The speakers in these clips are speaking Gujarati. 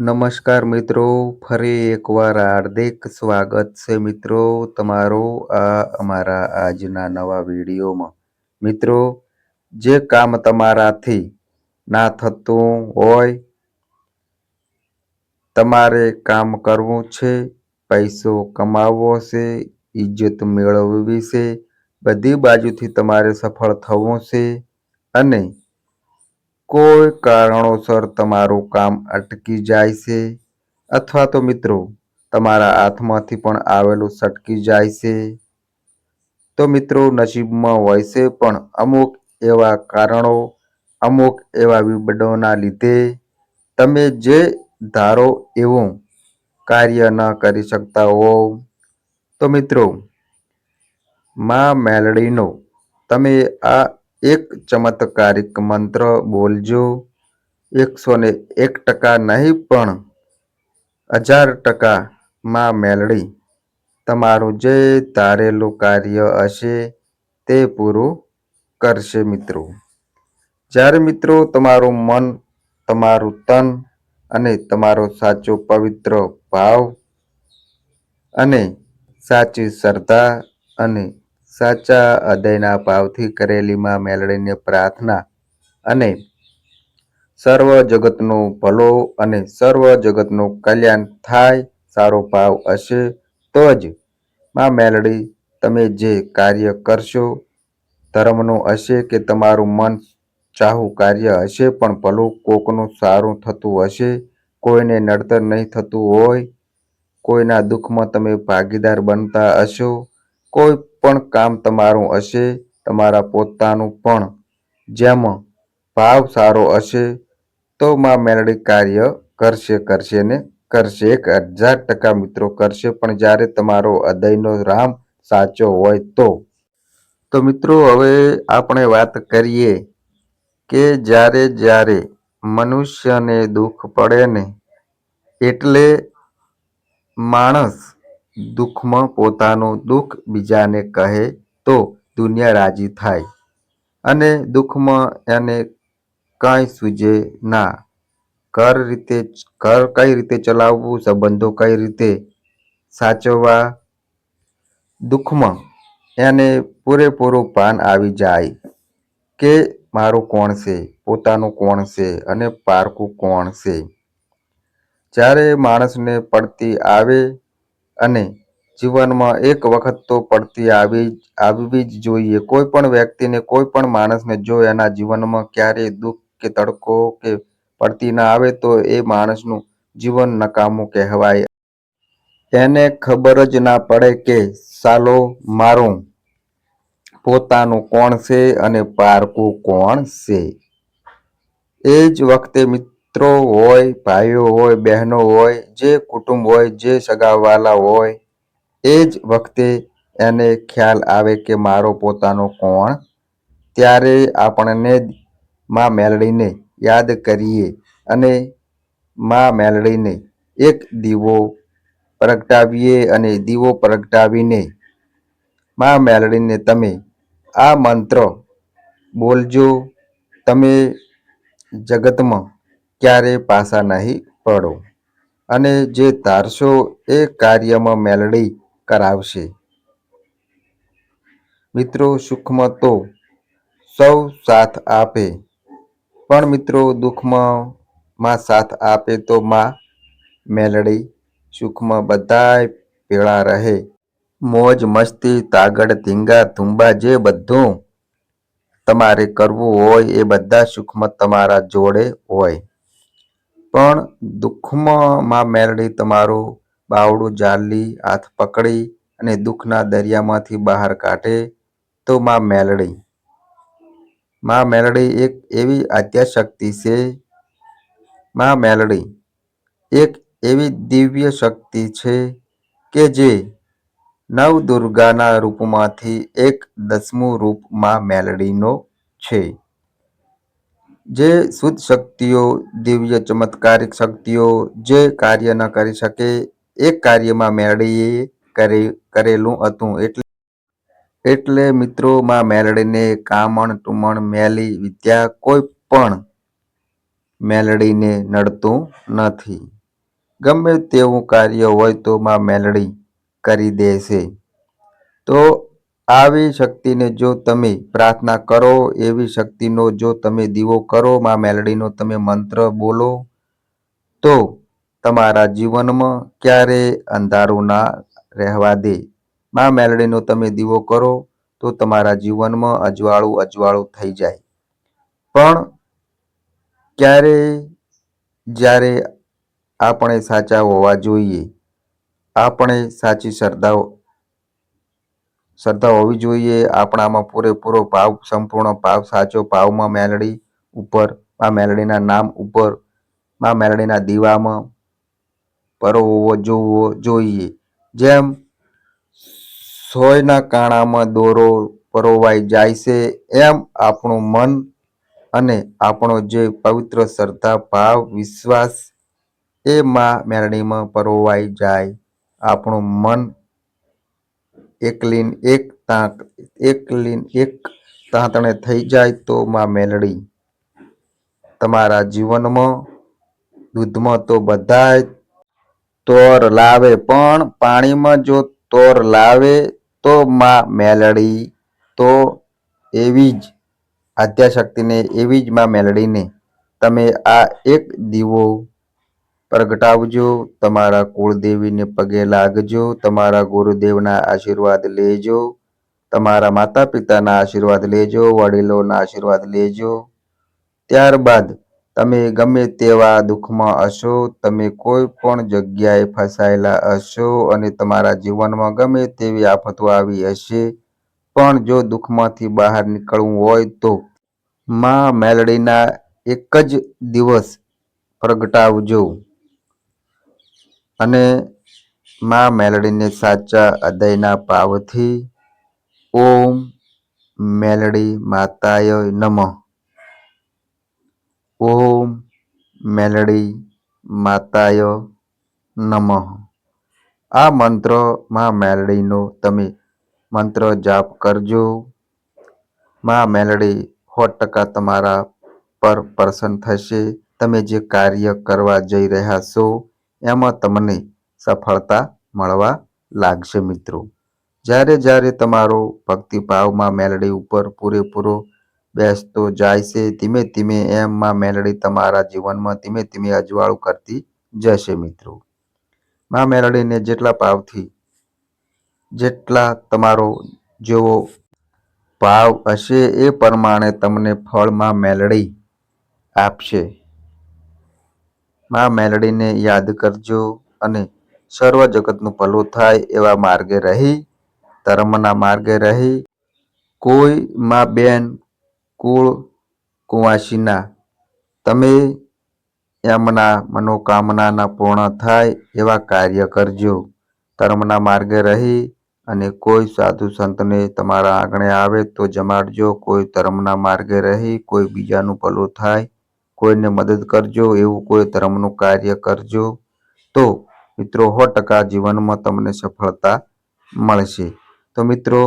નમસ્કાર મિત્રો, ફરી એકવાર હાર્દિક સ્વાગત છે મિત્રો તમારો આ અમારા આજના નવા વિડીયોમાં. મિત્રો, જે કામ તમારાથી ના થતું હોય, તમારે કામ કરવું છે, પૈસો કમાવવો છે ઇજ્જત મેળવવી છે, બધી બાજુથી તમારે સફળ થવું છે અને કોઈ કારણોસર તમારું કામ અટકી જાય છે? અથવા તો મિત્રો, તમારા હાથમાંથી પણ આવેલું સટકી જાય છે? તો મિત્રો, નસીબમાં હોય છે પણ અમુક એવા કારણો, અમુક એવા વિબડોના લીધે તમે જે ધારો એવું કાર્ય ન કરી શકતા હોવ. તો મિત્રો, મા મેલડીનો, તમે આ એક ચમત્કારિક મંત્ર બોલજો. એકસો ને એક ટકા નહીં પણ હજાર ટકામાં મેળવી તમારું જે ધારેલું કાર્ય હશે તે પૂરું કરશે મિત્રો. જ્યારે મિત્રો તમારું મન, તમારું તન અને તમારો સાચો પવિત્ર ભાવ અને સાચી શ્રદ્ધા અને સાચા હૃદયના ભાવથી કરેલી માં મેલડીને પ્રાર્થના અને સર્વ જગતનું ભલો અને સર્વ જગતનું કલ્યાણ થાય સારો ભાવ હશે તો જ માં મેલડી તમે જે કાર્ય કરશો, ધર્મનું હશે કે તમારું મન ચાહું કાર્ય હશે, પણ ભલું કોકનું સારું થતું હશે, કોઈને નડતર નહીં થતું હોય, કોઈના દુઃખમાં તમે ભાગીદાર બનતા હશો, કોઈ પણ કામ તમારું હશે, તમારા પોતાનું પણ. જેમાં ભાવ સારો હશે, તો માં મેલડી કાર્ય કરશે કરશે ને કરશે. એક હજાર ટકા મિત્રો કરશે, પણ જ્યારે તમારો હૃદયનો રામ સાચો હોય તો. તો મિત્રો, હવે આપણે વાત કરીએ કે જ્યારે જ્યારે મનુષ્યને દુઃખ પડે ને, એટલે માણસ દુઃખમાં પોતાનું દુઃખ બીજાને કહે તો દુનિયા રાજી થાય. અને દુઃખમાં એને કાંઈ સૂઝે ના. કર રીતે ઘર કઈ રીતે ચલાવવું, સંબંધો કઈ રીતે સાચવવા? દુઃખમાં એને પૂરેપૂરું પાન આવી જાય કે મારું કોણ છે, પોતાનું કોણ છે અને પારકું કોણ છે? જ્યારે માણસને પડતી આવે અને જીવનમાં એક વખત તો પડતી આવી આવવી જ જોઈએ. કોઈ પણ વ્યક્તિને, કોઈ પણ માણસને જો એના જીવનમાં ક્યારેય દુઃખ કે તડકો કે પડતી ના આવે, તો એ માણસનું જીવન નકામું કહેવાય. એને ખબર જ ના પડે કે, સાલો, મારું પોતાનું કોણ છે અને પારકું કોણ છે? એ જ વખતે મિત્રો હોય, ભાઈઓ હોય, બહેનો હોય, જે કુટુંબ હોય, જે સગાવાલા હોય, એ જ વખતે એને ખ્યાલ આવે કે મારો પોતાનો કોણ. ત્યારે આપણને માં મેલડીને યાદ કરીએ અને માં મેલડીને એક દીવો પ્રગટાવીએ અને દીવો પ્રગટાવીને માં મેલડીને તમે આ મંત્ર બોલજો. તમે જગતમાં ક્યારે પાસા નહીં પડો. અને જે ધારશો એ કાર્યમાં મેલડી કરાવશે. મિત્રો, સુખમાં તો સૌ સાથ આપે. પણ મિત્રો, દુઃખમાં માં સાથ આપે તો માં મેલડી સુખમાં બધાય પીળા રહે. મોજ, મસ્તી, તાગડ, ધીંગા, ધુંબા જે બધું તમારે કરવું હોય એ બધા સુખમાં તમારા જોડે હોય. પણ દુઃખમાં માં મેલડી તમારું બાવડું ઝાલી હાથ પકડી અને દુઃખના દરિયામાંથી બહાર કાઢે તો માં મેલડી માં મેલડી એક એવી આદ્યશક્તિ છે. માં મેલડી એક એવી દિવ્ય શક્તિ છે કે જે નવદુર્ગાના રૂપમાંથી એક દસમું રૂપમાં મેલડીનો છે. જે શુદ્ધ શક્તિઓ, દિવ્ય ચમત્કારિક શક્તિઓ જે કાર્ય ન કરી શકે, એ કાર્યમાં મેલડીએ કરેલું હતું એટલે એટલે મિત્રોમાં મેલડીને કામણ ટુમણ મેલી વિદ્યા કોઈ પણ મેલડીને નડતું નથી. ગમે તેવું કાર્ય હોય તો માં મેલડી કરી દેશે. તો આવી શક્તિને જો તમે પ્રાર્થના કરો, એવી શક્તિનો જો તમે દીવો કરો, માં મેલડીનો તમે મંત્ર બોલો, તો તમારા જીવનમાં ક્યારે અંધારું ના રહેવા દે. માં મેલડીનો તમે દીવો કરો, તો તમારા જીવનમાં અજવાળું અજવાળું થઈ જાય. પણ ક્યારે જ્યારે આપણે સાચા હોવા જોઈએ, આપણે સાચી શ્રદ્ધા શ્રદ્ધા હોવી જોઈએ, આપણામાં પૂરેપૂરો ભાવ, સંપૂર્ણ ભાવ સાચો ભાવમાં મેલડી ઉપરમાં મેલડીના નામ ઉપરમાં મેલડીના દીવામાં પરોવવો જોવો જોઈએ. જેમ સોયના કાણામાં દોરો પરોવાઈ જાય છે, એમ આપણું મન અને આપણો જે પવિત્ર શ્રદ્ધા, ભાવ, વિશ્વાસ એ માં મેલડીમાં પરોવાઈ જાય. આપણું મન એકલીન એક તાંક એકલીન એક તાંતણે થઈ જાય તો માં મેલડી. તમારા જીવનમાં દૂધમાં તો બધાય તોર લાવે, પણ પાણીમાં જો તોર લાવે તો માં મેલડી. તો એવી જ આદ્યાશક્તિને, એવી જ માં મેલડીને તમે આ એક દીવો પ્રગટાવજો, તમારા કુળદેવીને પગે લાગજો, તમારા ગુરુદેવના આશીર્વાદ લેજો, તમારા માતા પિતાના આશીર્વાદ લેજો, વડીલોના આશીર્વાદ લેજો. ત્યારબાદ તમે ગમે તેવા દુઃખમાં હશો, તમે કોઈ પણ જગ્યાએ ફસાયેલા હશો અને તમારા જીવનમાં ગમે તેવી આફતો આવી હશે, પણ જો દુઃખમાંથી બહાર નીકળવું હોય તો માં મેલડીના એક જ દિવસ પ્રગટાવજો. અને મા મેલડીને સાચા હૃદયના ભાવથી ઓમ મેલડી માતાય નમઃ. ઓમ મેલડી માતાય નમઃ. આ મંત્રમાં મેલડીનો તમે મંત્ર જાપ કરજો. માં મેલડી સો ટકા તમારા પર પ્રસન્ન થશે. તમે જે કાર્ય કરવા જઈ રહ્યા છો એમાં તમને સફળતા મળવા લાગશે મિત્રો. જ્યારે જ્યારે તમારો ભક્તિભાવમાં મેલડી ઉપર પૂરેપૂરો બેસતો જાય છે, ધીમે ધીમે એમમાં મેલડી તમારા જીવનમાં ધીમે ધીમે અજવાળું કરતી જશે મિત્રો. માં મેલડીને જેટલા ભાવથી, જેટલા તમારો જેવો ભાવ હશે એ પ્રમાણે તમને ફળમાં મેલડી આપશે. માં મેલડીને યાદ કરજો અને સર્વ જગતનું ભલું થાય એવા માર્ગે રહી, ધર્મના માર્ગે રહી. કોઈ માં બેન, કુળ, કુંવાસીના, તમે એમના મનોકામનાના પૂર્ણ થાય એવા કાર્ય કરજો. ધર્મના માર્ગે રહી અને કોઈ સાધુ સંતને તમારા આંગણે આવે તો જમાડજો. કોઈ ધર્મના માર્ગે રહી, કોઈ બીજાનું ભલું થાય કોઈને મદદ કરજો, એવું કોઈ ધર્મનું કાર્ય કરજો, તો મિત્રો સો ટકા જીવનમાં તમને સફળતા મળશે. તો મિત્રો,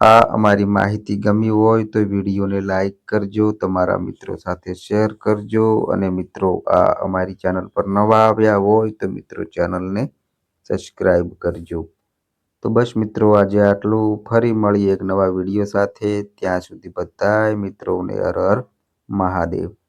આ અમારી માહિતી ગમી હોય તો વિડીયોને લાઈક કરજો, તમારા મિત્રો સાથે શેર કરજો, અને મિત્રો આ અમારી ચેનલ પર નવા આવ્યા હોય તો મિત્રો ચેનલને સબસ્ક્રાઈબ કરજો. તો બસ મિત્રો, આજે આટલું. ફરી મળીએ એક નવા વીડિયો સાથે. ત્યાં સુધી બધાય મિત્રોને હર હર મહાદેવ.